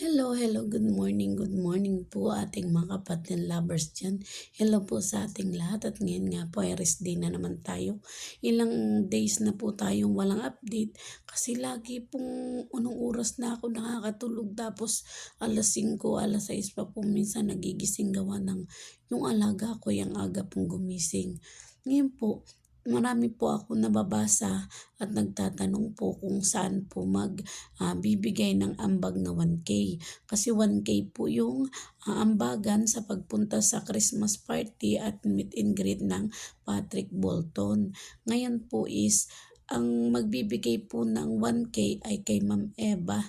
Hello, hello, good morning, good morning po ating mga kapatid lovers dyan. Hello po sa ating lahat at ngayon nga po ay rest day na naman tayo. Ilang days na po tayong walang update kasi lagi pong unong oras na ako nakakatulog tapos alas 5, alas 6 pa po minsan nagigising gawa ng yung alaga ko yung aga pong gumising. Ngayon po, marami po ako nababasa at nagtatanong po kung saan po mag ah, bibigay ng ambag na 1K. Kasi 1K po yung ah, ambagan sa pagpunta sa Christmas party at meet and greet ng Patrick Bolton. Ngayon po is ang magbibigay po ng 1K ay kay Ma'am Eva.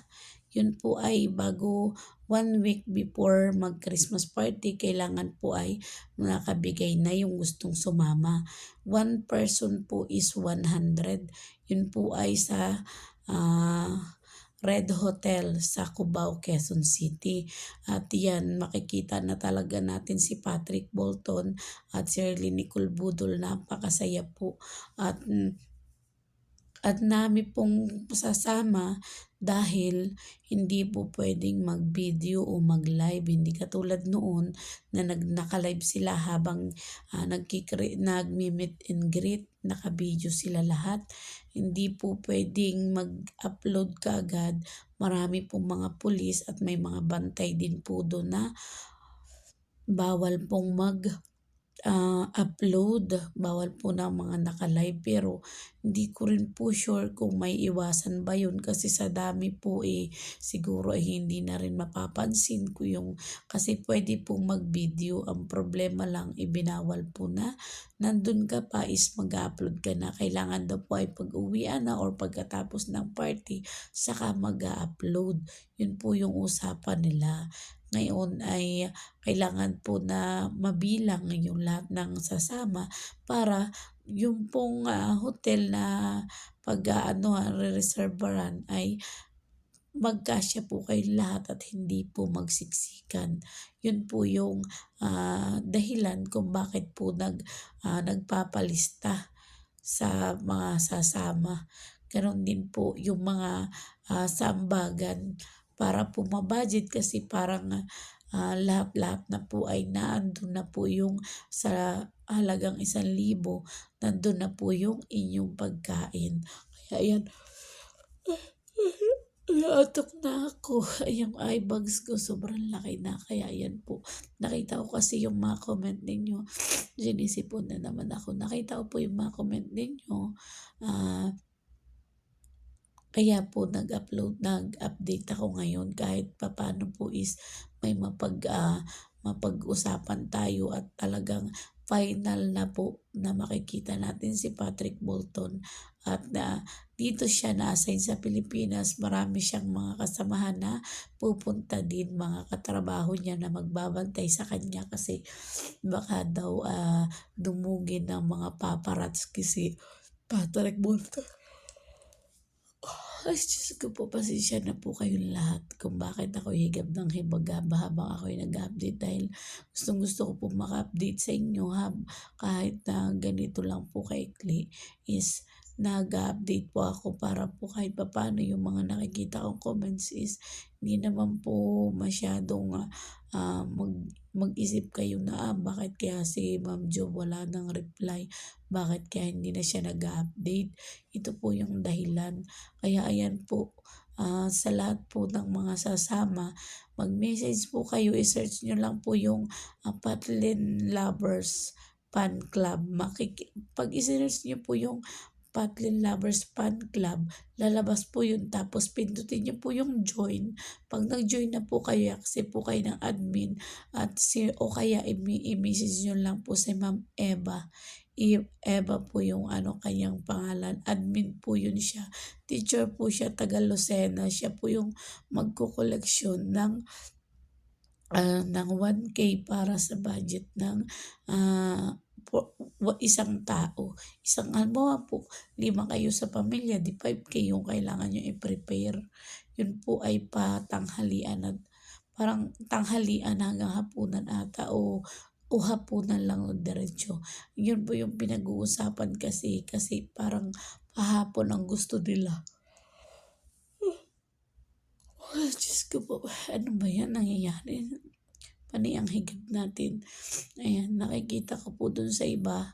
Yun po ay bago one week before mag-Christmas party, kailangan po ay nakabigay na yung gustong sumama. One person po is 100. Yun po ay sa ah, Red Hotel sa Cubao, Quezon City. At yan, makikita na talaga natin si Patrick Bolton at Shirley Nicole Budol. Napakasaya po. At at nami pong sasama dahil hindi po pwedeng mag-video o mag-live. Hindi katulad noon na nag naka-live sila habang uh, nagkikre, nagmi-meet and greet, naka-video sila lahat. Hindi po pwedeng mag-upload kaagad. Marami pong mga pulis at may mga bantay din po doon na bawal pong mag ah, upload. Bawal po na mga naka-live pero hindi ko rin po sure kung may iwasan ba yun kasi sa dami po eh siguro eh hindi na rin mapapansin ko yung kasi pwede pong mag-video. Ang problema lang ibinawal po na nandun ka pa is mag-upload ka na. Kailangan daw po ay pag-uwian na or pagkatapos ng party saka mag-upload. Yun po yung usapan nila ngayon ay kailangan po na mabilang yung lahat ng sasama para yung pong uh, hotel na pag uh, ano, re-reserveran ay magkasya po kayo lahat at hindi po magsiksikan. Yun po yung uh, dahilan kung bakit po nag, uh, nagpapalista sa mga sasama. Ganon din po yung mga uh, sambagan para po mabudget kasi parang uh, lahat-lahat na po ay naandun na po yung sa halagang isang libo, nandun na po yung inyong pagkain. Kaya yan, Naatok na ako. Yung eye bags ko sobrang laki na. Kaya yan po. Nakita ko kasi yung mga comment ninyo. Sinisipon na naman ako. Nakita ko po yung mga comment ninyo. Uh, kaya po nag-upload, nag-update ako ngayon kahit papano po is may mapag, uh, mapag-usapan tayo at talagang final na po na makikita natin si Patrick Bolton. At na uh, dito siya na-assign sa Pilipinas. Marami siyang mga kasamahan na pupunta din mga katrabaho niya na magbabantay sa kanya kasi baka daw uh, dumugin ng mga paparazzi kasi Patrick Bolton ay, Diyos ko po, pasensya na po kayong lahat kung bakit ako higab ng hibagaba habang ako ay nag-update dahil gustong gusto ko po maka-update sa inyo ha, kahit na ganito lang po kaikli is nag-update po ako para po kahit papano yung mga nakikita kong comments is hindi naman po masyadong uh, mag, mag-isip kayo na ah, bakit kaya si Ma'am Jo wala nang reply bakit kaya hindi na siya nag-update? Ito po yung dahilan. Kaya ayan po, uh, sa lahat po ng mga sasama, mag-message po kayo, i-search nyo lang po yung uh, Patlin Lovers Fan Club. Makik- pag i-search nyo po yung Patlin Lovers Fan Club, lalabas po yun. Tapos pindutin nyo po yung join. Pag nag-join na po kayo, accept po kayo ng admin at si, o kaya i-message nyo lang po si Ma'am Eva. Eva po yung ano kanyang pangalan. Admin po yun siya. Teacher po siya, taga Lucena. Siya po yung magkukoleksyon ng uh, ng 1K para sa budget ng uh, isang tao. Isang halimbawa po, lima kayo sa pamilya, di 5K yung kailangan nyo i-prepare. Yun po ay patanghalian at parang tanghalian hanggang hapunan ata o o hapunan lang o diretso. Yun po yung pinag-uusapan kasi, kasi parang pahapon ang gusto nila. Diyos ko po, ano ba yan nangyayari? Panay ang higit natin. Ayan, nakikita ko po dun sa iba,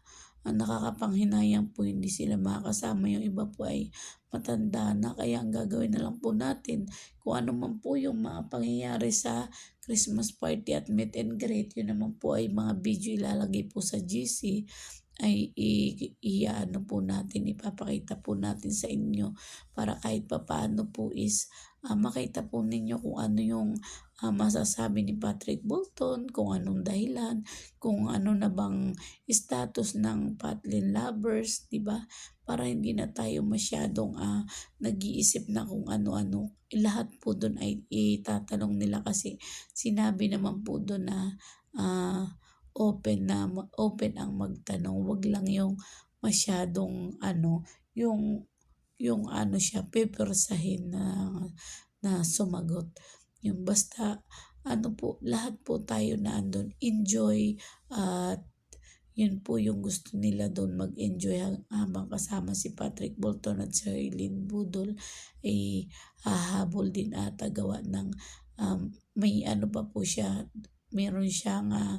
ang nakakapanghinayang po hindi sila makakasama. Yung iba po ay matanda na. Kaya ang gagawin na lang po natin, kung ano man po yung mga pangyayari sa Christmas party at meet and greet, yun naman po ay mga video ilalagay po sa GC ay i, i ano po natin, ipapakita po natin sa inyo para kahit papaano po is uh, makita po ninyo kung ano yung uh, masasabi ni Patrick Bolton, kung anong dahilan, kung ano na bang status ng Patlin lovers, 'di ba? Para hindi na tayo masyadong uh, nag-iisip na kung ano-ano. Lahat po doon ay itatanong nila kasi sinabi naman po doon na uh, open na open ang magtanong. Wag lang yung masyadong ano, yung yung ano siya, pepersahin na na sumagot. Yung basta ano po, lahat po tayo na andun. Enjoy at yun po yung gusto nila doon mag-enjoy habang kasama si Patrick Bolton at si Eileen Budol ay hahabol din ata gawa ng um, may ano pa po siya meron siyang uh,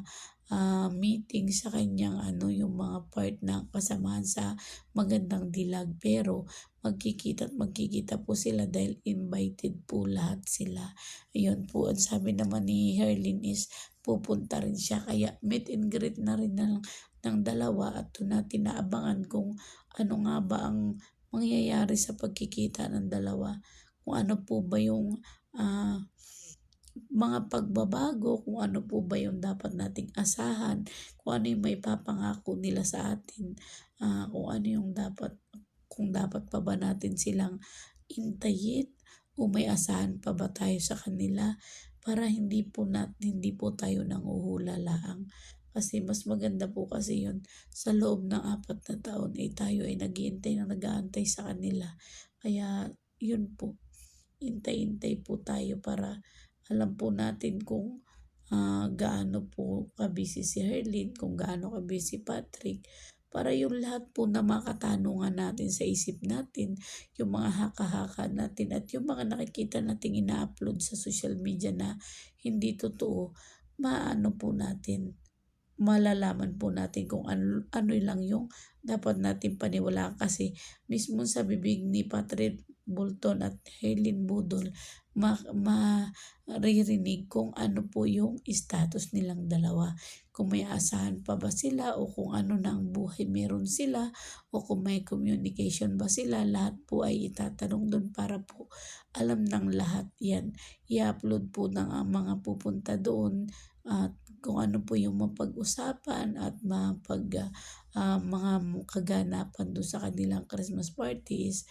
uh, meeting sa kanyang ano yung mga part na kasamahan sa magandang dilag pero magkikita at magkikita po sila dahil invited po lahat sila. Ayun po, ang sabi naman ni Herlin is pupunta rin siya kaya meet and greet na rin lang ng dalawa at natin naabangan kung ano nga ba ang mangyayari sa pagkikita ng dalawa. Kung ano po ba yung uh, mga pagbabago, kung ano po ba yung dapat nating asahan, kung ano yung may papangako nila sa atin, uh, kung ano yung dapat, kung dapat pa ba natin silang intayin o may asahan pa ba tayo sa kanila para hindi po nat hindi po tayo nang uhula lang. Kasi mas maganda po kasi yun sa loob ng apat na taon ay eh, tayo ay naghihintay na nag-aantay sa kanila. Kaya yun po, hintay-hintay po tayo para alam po natin kung uh, gaano po kabisi si Herlin, kung gaano kabisi si Patrick, para yung lahat po na makatanungan natin sa isip natin, yung mga haka-haka natin at yung mga nakikita nating ina-upload sa social media na hindi totoo, maano po natin, malalaman po natin kung ano, ano lang yung dapat natin paniwalaan. Kasi mismo sa bibig ni Patrick Bolton at Helen Budol maririnig ma kung ano po yung status nilang dalawa. Kung may asahan pa ba sila o kung ano na ang buhay meron sila o kung may communication ba sila, lahat po ay itatanong doon para po alam ng lahat yan. I-upload po ng uh, mga pupunta doon at kung ano po yung mapag-usapan at mapag uh, mga kaganapan doon sa kanilang Christmas parties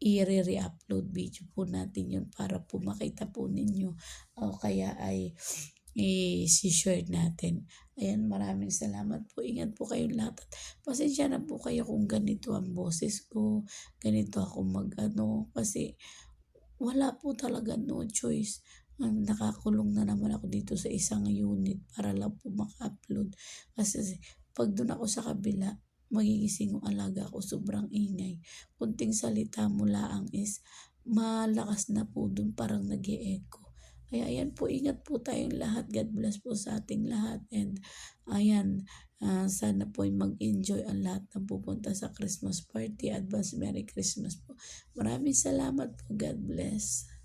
i-re-upload video po natin yun para po makita po ninyo o kaya ay i-share natin. Ayan, maraming salamat po. Ingat po kayong lahat. At pasensya na po kayo kung ganito ang boses ko, ganito ako mag-ano, kasi wala po talaga no choice. Nakakulong na naman ako dito sa isang unit para lang po maka-upload. Kasi pag doon ako sa kabila, magigising yung alaga ko, sobrang ingay. Kunting salita mo laang is malakas na po dun, parang nag echo Kaya ayan po, ingat po tayong lahat. God bless po sa ating lahat. And ayan, uh, sana po mag-enjoy ang lahat ng pupunta sa Christmas party. Advance Merry Christmas po. Maraming salamat po. God bless.